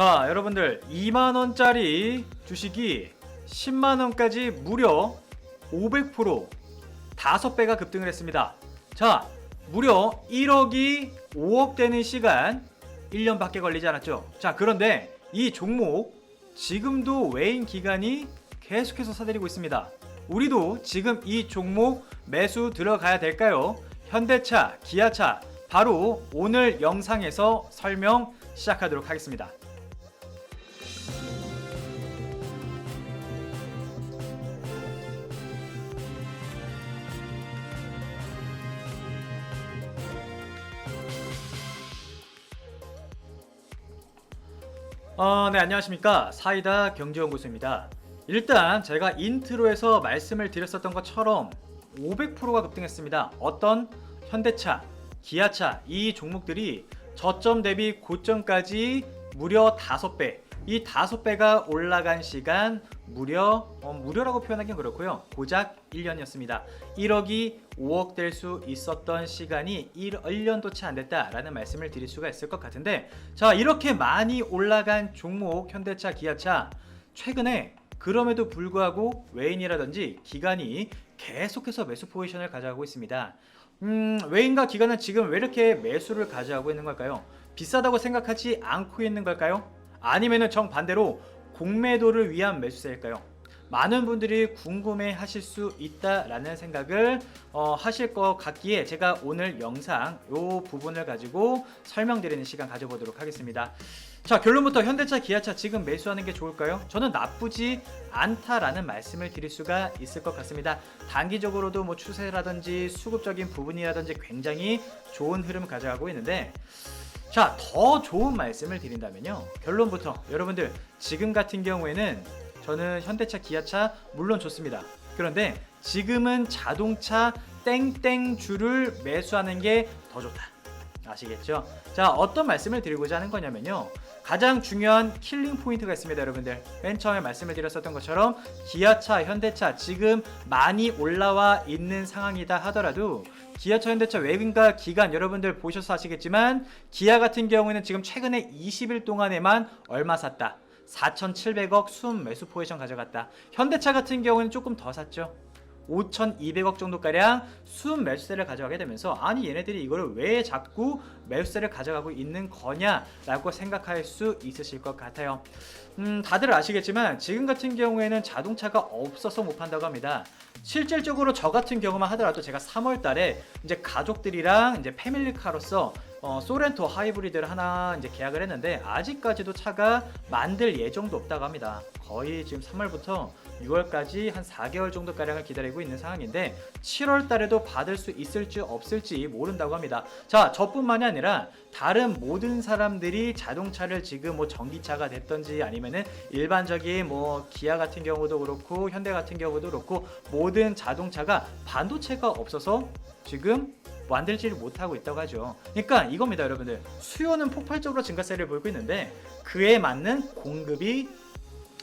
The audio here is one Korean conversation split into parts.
자, 여러분들 2만 원짜리 주식이 10만 원까지 무려 500% 5배가 급등을 했습니다. 자, 무려 1억이 5억 되는 시간 1년밖에 걸리지 않았죠. 자, 그런데 이 종목 지금도 외인 기간이 계속해서 사들이고 있습니다. 우리도 지금 이 종목 매수 들어가야 될까요? 현대차, 기아차 바로 오늘 영상에서 설명 시작하도록 하겠습니다. 어, 네, 안녕하십니까. 사이다 경제연구소입니다. 일단 제가 인트로에서 말씀을 드렸었던 것처럼 500%가 급등했습니다. 어떤 현대차, 기아차 이 종목들이 저점 대비 고점까지 무려 5배, 이 5배가 올라간 시간 무려 어, 무료라고 표현하기는 그렇고요. 고작 1년이었습니다. 1억이 5억 될 수 있었던 시간이 1, 1년도 채 안 됐다라는 말씀을 드릴 수가 있을 것 같은데 자 이렇게 많이 올라간 종목 현대차 기아차 최근에 그럼에도 불구하고 외인이라든지 기관이 계속해서 매수 포지션을 가져가고 있습니다. 음, 외인과 기관은 지금 왜 이렇게 매수를 가져가고 있는 걸까요? 비싸다고 생각하지 않고 있는 걸까요? 아니면은 정반대로 공매도를 위한 매수세일까요? 많은 분들이 궁금해 하실 수 있다라는 생각을 어, 하실 것 같기에 제가 오늘 영상 이 부분을 가지고 설명드리는 시간 가져보도록 하겠습니다. 자 결론부터 현대차 기아차 지금 매수하는 게 좋을까요? 저는 나쁘지 않다라는 말씀을 드릴 수가 있을 것 같습니다. 단기적으로도 뭐 추세라든지 수급적인 부분이라든지 굉장히 좋은 흐름 가져가고 있는데 자, 더 좋은 말씀을 드린다면요. 결론부터 여러분들 지금 같은 경우에는 저는 현대차, 기아차 물론 좋습니다. 그런데 지금은 자동차 땡땡주를 매수하는 게 더 좋다. 아시겠죠? 자, 어떤 말씀을 드리고자 하는 거냐면요. 가장 중요한 킬링 포인트가 있습니다, 여러분들. 맨 처음에 말씀을 드렸었던 것처럼 기아차, 현대차 지금 많이 올라와 있는 상황이다 하더라도 기아차, 현대차 외국인과 기관 여러분들 보셔서 아시겠지만 기아 같은 경우에는 지금 최근에 20일 동안에만 얼마 샀다. 4,700억 순 매수 포지션 가져갔다. 현대차 같은 경우는 조금 더 샀죠. 5,200억 정도가량 순 매수세를 가져가게 되면서 아니 얘네들이 이거를 왜 자꾸 매수세를 가져가고 있는 거냐라고 생각할 수 있으실 것 같아요. 음, 다들 아시겠지만 지금 같은 경우에는 자동차가 없어서 못 판다고 합니다. 실질적으로 저 같은 경우만 하더라도 제가 3월 달에 이제 가족들이랑 이제 패밀리카로서 어, 소렌토 하이브리드를 하나 이제 계약을 했는데 아직까지도 차가 만들 예정도 없다고 합니다. 거의 지금 3월부터 6월까지 한 4개월 정도 가량을 기다리고 있는 상황인데 7월 달에도 받을 수 있을지 없을지 모른다고 합니다. 자, 저뿐만이 아니라 다른 모든 사람들이 자동차를 지금 뭐 전기차가 됐던지 아니면은 일반적인 뭐 기아 같은 경우도 그렇고 현대 같은 경우도 그렇고 모든 자동차가 반도체가 없어서 지금 만들지를 못하고 있다고 하죠. 그러니까 이겁니다, 여러분들. 수요는 폭발적으로 증가세를 보이고 있는데 그에 맞는 공급이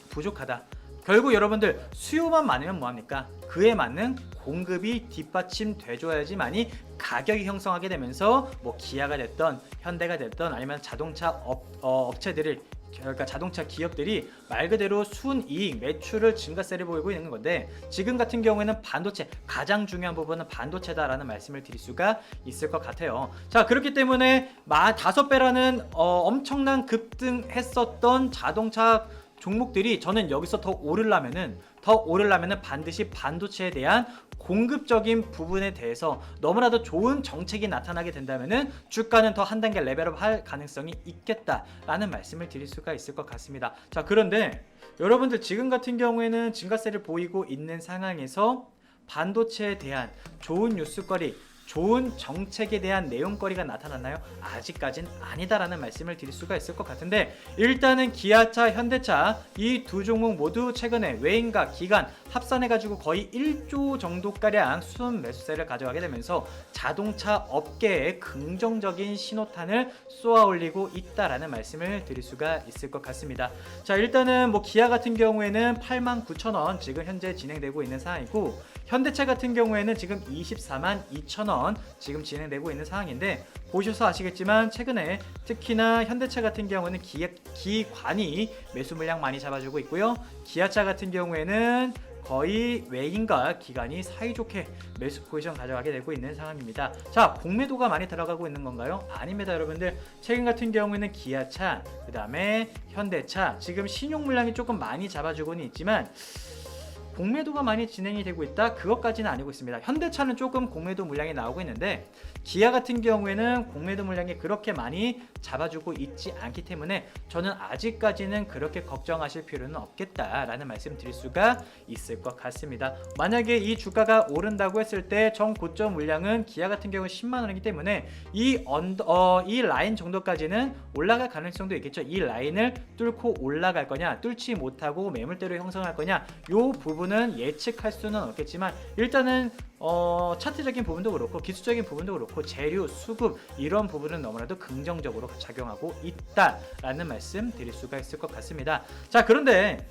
부족하다. 결국 여러분들 수요만 많으면 뭐합니까? 그에 맞는 공급이 뒷받침 돼줘야지만이 가격이 형성하게 되면서 뭐 기아가 됐던 현대가 됐던 아니면 자동차 업, 어, 업체들을 그러니까 자동차 기업들이 말 그대로 순이익 매출을 증가세를 보이고 있는 건데 지금 같은 경우에는 반도체 가장 중요한 부분은 반도체다라는 말씀을 드릴 수가 있을 것 같아요. 자 그렇기 때문에 마 다섯 배라는 어, 엄청난 급등했었던 자동차 종목들이 저는 여기서 더 오르려면은 더 오르려면은 반드시 반도체에 대한 공급적인 부분에 대해서 너무나도 좋은 정책이 나타나게 된다면은 주가는 더 한 단계 레벨업 할 가능성이 있겠다라는 말씀을 드릴 수가 있을 것 같습니다. 자, 그런데 여러분들 지금 같은 경우에는 증가세를 보이고 있는 상황에서 반도체에 대한 좋은 뉴스거리 좋은 정책에 대한 내용거리가 나타났나요? 아직까진 아니다라는 말씀을 드릴 수가 있을 것 같은데 일단은 기아차, 현대차 이 두 종목 모두 최근에 외인과 기관 합산해가지고 거의 1조 정도가량 순 매수세를 가져가게 되면서 자동차 업계에 긍정적인 신호탄을 쏘아 올리고 있다라는 말씀을 드릴 수가 있을 것 같습니다. 자 일단은 뭐 기아 같은 경우에는 89,000원 지금 현재 진행되고 있는 상황이고 현대차 같은 경우에는 지금 24만 2천 원 지금 진행되고 있는 상황인데 보셔서 아시겠지만 최근에 특히나 현대차 같은 경우는 기, 기관이 매수 물량 많이 잡아주고 있고요. 기아차 같은 경우에는 거의 외인과 기관이 사이좋게 매수 포지션 가져가게 되고 있는 상황입니다. 자, 공매도가 많이 들어가고 있는 건가요? 아닙니다, 여러분들. 최근 같은 경우에는 기아차, 그 다음에 현대차, 지금 신용 물량이 조금 많이 잡아주고는 있지만 공매도가 많이 진행이 되고 있다. 그것까지는 아니고 있습니다. 현대차는 조금 공매도 물량이 나오고 있는데 기아 같은 경우에는 공매도 물량이 그렇게 많이 잡아주고 있지 않기 때문에 저는 아직까지는 그렇게 걱정하실 필요는 없겠다라는 말씀 드릴 수가 있을 것 같습니다. 만약에 이 주가가 오른다고 했을 때 정 고점 물량은 기아 같은 경우 10만 원이기 때문에 이 언더 어, 이 라인 정도까지는 올라갈 가능성도 있겠죠. 이 라인을 뚫고 올라갈 거냐, 뚫지 못하고 매물대로 형성할 거냐, 요 부분은 예측할 수는 없겠지만 일단은 어, 차트적인 부분도 그렇고 기술적인 부분도 그렇고 재료, 수급 이런 부분은 너무나도 긍정적으로 작용하고 있다라는 말씀 드릴 수가 있을 것 같습니다. 자, 그런데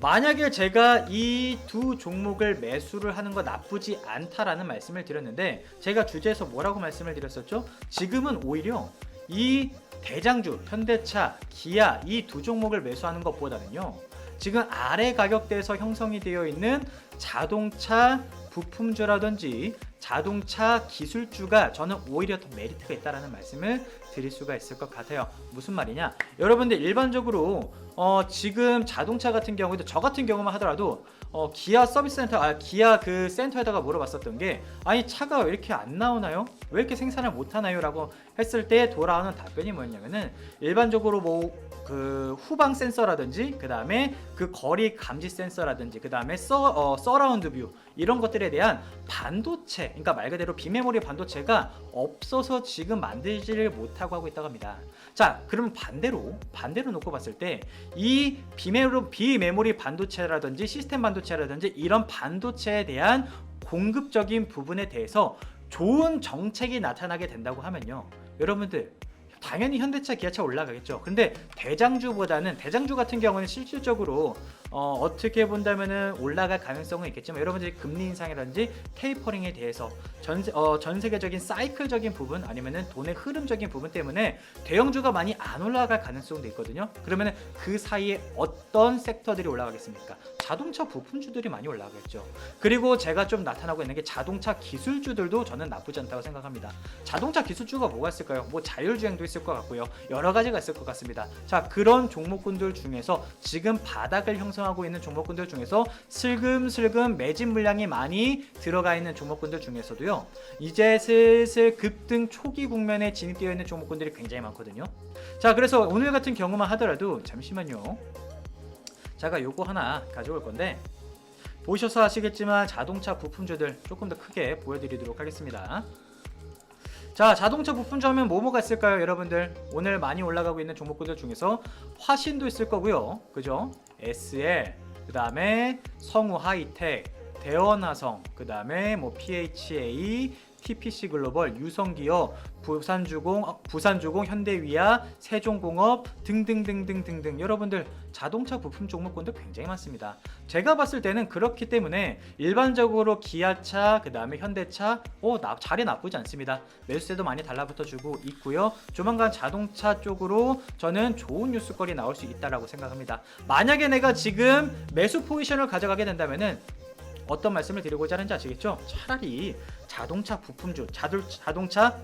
만약에 제가 이 두 종목을 매수를 하는 거 나쁘지 않다라는 말씀을 드렸는데 제가 주제에서 뭐라고 말씀을 드렸었죠? 지금은 오히려 이 대장주, 현대차, 기아 이 두 종목을 매수하는 것보다는요. 지금 아래 가격대에서 형성이 되어 있는 자동차 부품주라든지 자동차 기술주가 저는 오히려 더 메리트가 있다라는 말씀을 드릴 수가 있을 것 같아요. 무슨 말이냐? 여러분들 일반적으로 어, 지금 자동차 같은 경우에도 저 같은 경우만 하더라도 어, 기아 서비스 센터, 아, 기아 그 센터에다가 물어봤었던 게 아니 차가 왜 이렇게 안 나오나요? 왜 이렇게 생산을 못 하나요? 라고 했을 때 돌아오는 답변이 뭐였냐면은 일반적으로 뭐 그 후방 센서라든지 그 다음에 그 거리 감지 센서라든지 그 다음에 서, 어, 서라운드 뷰 이런 것들에 대한 반도체 그러니까 말 그대로 비메모리 반도체가 없어서 지금 만들지를 못하고 하고 있다고 합니다. 자, 그러면 반대로 반대로 놓고 봤을 때이 비메모리 비메모리 반도체라든지 시스템 반도체라든지 이런 반도체에 대한 공급적인 부분에 대해서 좋은 정책이 나타나게 된다고 하면요. 여러분들 당연히 현대차, 기아차 올라가겠죠. 근데 대장주보다는 대장주 같은 경우는 실질적으로 어, 어떻게 본다면은 올라갈 가능성은 있겠지만 여러분들이 금리 인상이라든지 테이퍼링에 대해서 전, 세- 어, 전 세계적인 사이클적인 부분 아니면은 돈의 흐름적인 부분 때문에 대형주가 많이 안 올라갈 가능성도 있거든요. 그러면은 그 사이에 어떤 섹터들이 올라가겠습니까? 자동차 부품주들이 많이 올라가겠죠. 그리고 제가 좀 나타나고 있는 게 자동차 기술주들도 저는 나쁘지 않다고 생각합니다. 자동차 기술주가 뭐가 있을까요? 뭐 자율주행도 있을 것 같고요. 여러 가지가 있을 것 같습니다. 자, 그런 종목군들 중에서 지금 바닥을 형성하고 있는 종목군들 중에서 슬금슬금 매진 물량이 많이 들어가 있는 종목군들 중에서도요. 이제 슬슬 급등 초기 국면에 진입되어 있는 종목군들이 굉장히 많거든요. 자, 그래서 오늘 같은 경우만 하더라도 잠시만요. 제가 요거 하나 가져올 건데 보셔서 아시겠지만 자동차 부품주들 조금 더 크게 보여드리도록 하겠습니다. 자, 자동차 부품주 하면 뭐뭐가 있을까요, 여러분들? 오늘 많이 올라가고 있는 종목군들 중에서 화신도 있을 거고요. 그죠? SL, 그 다음에 성우 하이텍, 대원화성, 그 다음에 뭐 PHA, TPC 글로벌, 유성기업, 부산주공, 어, 부산주공, 현대위아, 세종공업 등등등등등등 여러분들 자동차 부품 종목군도 굉장히 많습니다. 제가 봤을 때는 그렇기 때문에 일반적으로 기아차, 그 다음에 현대차, 오, 나, 자리 나쁘지 않습니다. 매수세도 많이 달라붙어 주고 있고요. 조만간 자동차 쪽으로 저는 좋은 뉴스거리 나올 수 있다라고 생각합니다. 만약에 내가 지금 매수 포지션을 가져가게 된다면은 어떤 말씀을 드리고자 하는지 아시겠죠? 차라리 자동차 부품주, 자동, 자동차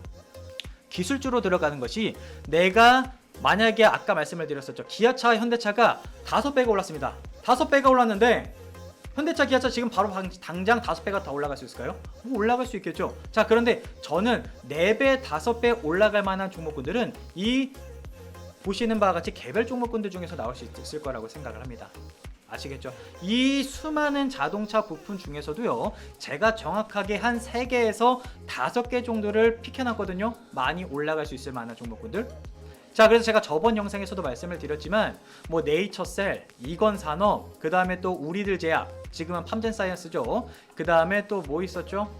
기술주로 들어가는 것이 내가 만약에 아까 말씀을 드렸었죠. 기아차, 현대차가 다섯 배가 올랐습니다. 다섯 배가 올랐는데 현대차, 기아차 지금 바로 당- 당장 다섯 배가 더 올라갈 수 있을까요? 뭐 올라갈 수 있겠죠. 자, 그런데 저는 네 배, 다섯 배 올라갈 만한 종목군들은 이 보시는 바와 같이 개별 종목군들 중에서 나올 수 있을 거라고 생각을 합니다. 아시겠죠? 이 수많은 자동차 부품 중에서도요, 제가 정확하게 한 3개에서 5개 정도를 픽해놨거든요. 많이 올라갈 수 있을 만한 종목군들. 자, 그래서 제가 저번 영상에서도 말씀을 드렸지만, 뭐 네이처셀, 이건산업, 그 다음에 또 우리들 제약, 지금은 팜젠사이언스죠. 그 다음에 또 뭐 있었죠?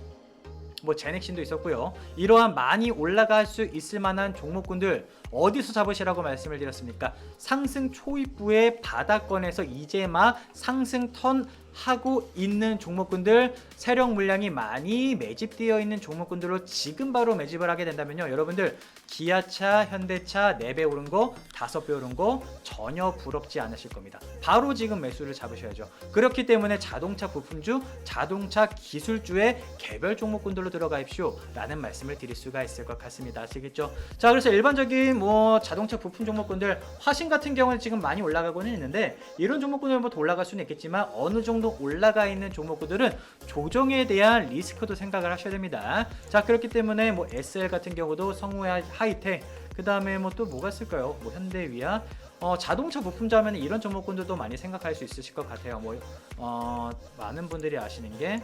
뭐 제넥신도 있었고요. 이러한 많이 올라갈 수 있을 만한 종목군들 어디서 잡으시라고 말씀을 드렸습니까? 상승 초입부의 바닥권에서 이제 막 상승 턴 하고 있는 종목군들 세력 물량이 많이 매집되어 있는 종목군들로 지금 바로 매집을 하게 된다면요 여러분들 기아차, 현대차 4배 오른 거, 5배 오른 거 전혀 부럽지 않으실 겁니다. 바로 지금 매수를 잡으셔야죠. 그렇기 때문에 자동차 부품주, 자동차 기술주의 개별 종목군들로 들어가십시오. 라는 말씀을 드릴 수가 있을 것 같습니다. 아시겠죠? 자, 그래서 일반적인 뭐 자동차 부품 종목군들 화신 같은 경우는 지금 많이 올라가고는 있는데 이런 종목군들은 뭐더 올라갈 수는 있겠지만 어느 정도 올라가 있는 종목군들은 조정에 대한 리스크도 생각을 하셔야 됩니다. 자, 그렇기 때문에 뭐 SL 같은 경우도 성우 하이텍 그 다음에 뭐 또 뭐가 있을까요? 뭐 현대위아 어, 자동차 부품자 하면 이런 종목군들도 많이 생각할 수 있으실 것 같아요. 뭐 어, 많은 분들이 아시는 게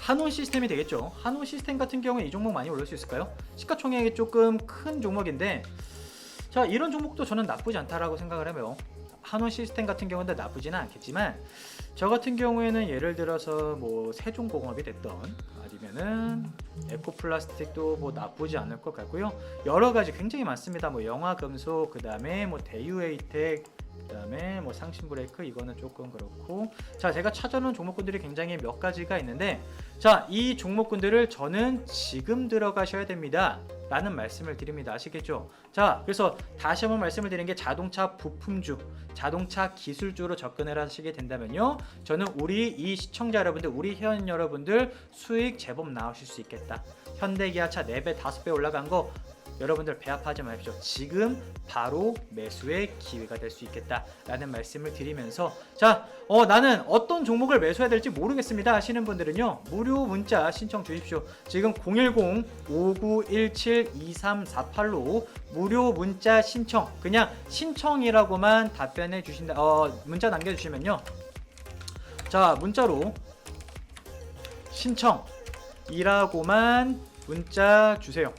한온 시스템이 되겠죠. 한온 시스템 같은 경우에 이 종목 많이 올릴 수 있을까요? 시가총액이 조금 큰 종목인데 자 이런 종목도 저는 나쁘지 않다라고 생각을 해요. 한온 시스템 같은 경우는 나쁘지는 않겠지만 저 같은 경우에는 예를 들어서 뭐 세종공업이 됐던 아니면은 에코플라스틱도 뭐 나쁘지 않을 것 같고요. 여러 가지 굉장히 많습니다. 뭐 영화 금속 그 다음에 뭐 대유에이텍 그 다음에 뭐 상신 브레이크 이거는 조금 그렇고 자 제가 찾아놓은 종목군들이 굉장히 몇 가지가 있는데 자 이 종목군들을 저는 지금 들어가셔야 됩니다 라는 말씀을 드립니다. 아시겠죠? 자 그래서 다시 한번 말씀을 드린 게 자동차 부품주 자동차 기술주로 접근을 하시게 된다면요. 저는 우리 이 시청자 여러분들 우리 회원 여러분들 수익 제법 나오실 수 있겠다. 현대 기아차 4배 5배 올라간 거 여러분들 배합하지 마십시오. 지금 바로 매수의 기회가 될 수 있겠다라는 말씀을 드리면서 자, 어, 나는 어떤 종목을 매수해야 될지 모르겠습니다 하시는 분들은요. 무료 문자 신청 주십시오. 지금 010-5917-2348로 무료 문자 신청 그냥 신청이라고만 답변해 주신다. 어, 문자 남겨 주시면요. 자, 문자로 신청이라고만 문자 주세요.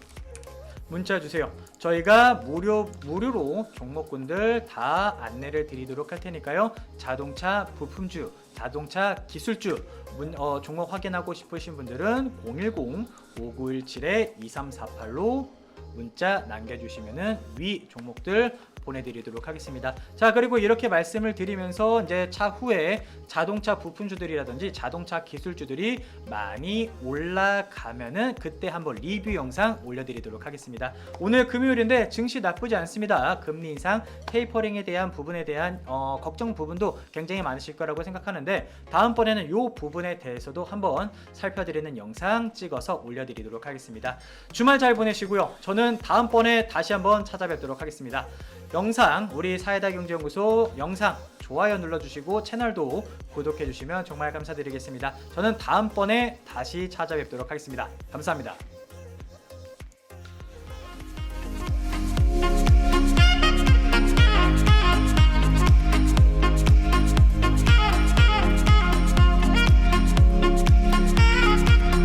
문자 주세요. 저희가 무료 무료로 종목군들 다 안내를 드리도록 할 테니까요. 자동차 부품주, 자동차 기술주 문, 어, 종목 확인하고 싶으신 분들은 010-5917-2348로 문자 남겨주시면은 위 종목들 보내드리도록 하겠습니다. 자 그리고 이렇게 말씀을 드리면서 이제 차후에 자동차 부품주들이라든지 자동차 기술주들이 많이 올라가면은 그때 한번 리뷰 영상 올려드리도록 하겠습니다. 오늘 금요일인데 증시 나쁘지 않습니다. 금리 인상, 테이퍼링에 대한 부분에 대한 어, 걱정 부분도 굉장히 많으실 거라고 생각하는데 다음번에는 이 부분에 대해서도 한번 살펴드리는 영상 찍어서 올려드리도록 하겠습니다. 주말 잘 보내시고요. 저는 다음번에 다시 한번 찾아뵙도록 하겠습니다. 영상 우리 사회다 경제연구소 영상 좋아요 눌러주시고 채널도 구독해주시면 정말 감사드리겠습니다. 저는 다음번에 다시 찾아뵙도록 하겠습니다. 감사합니다.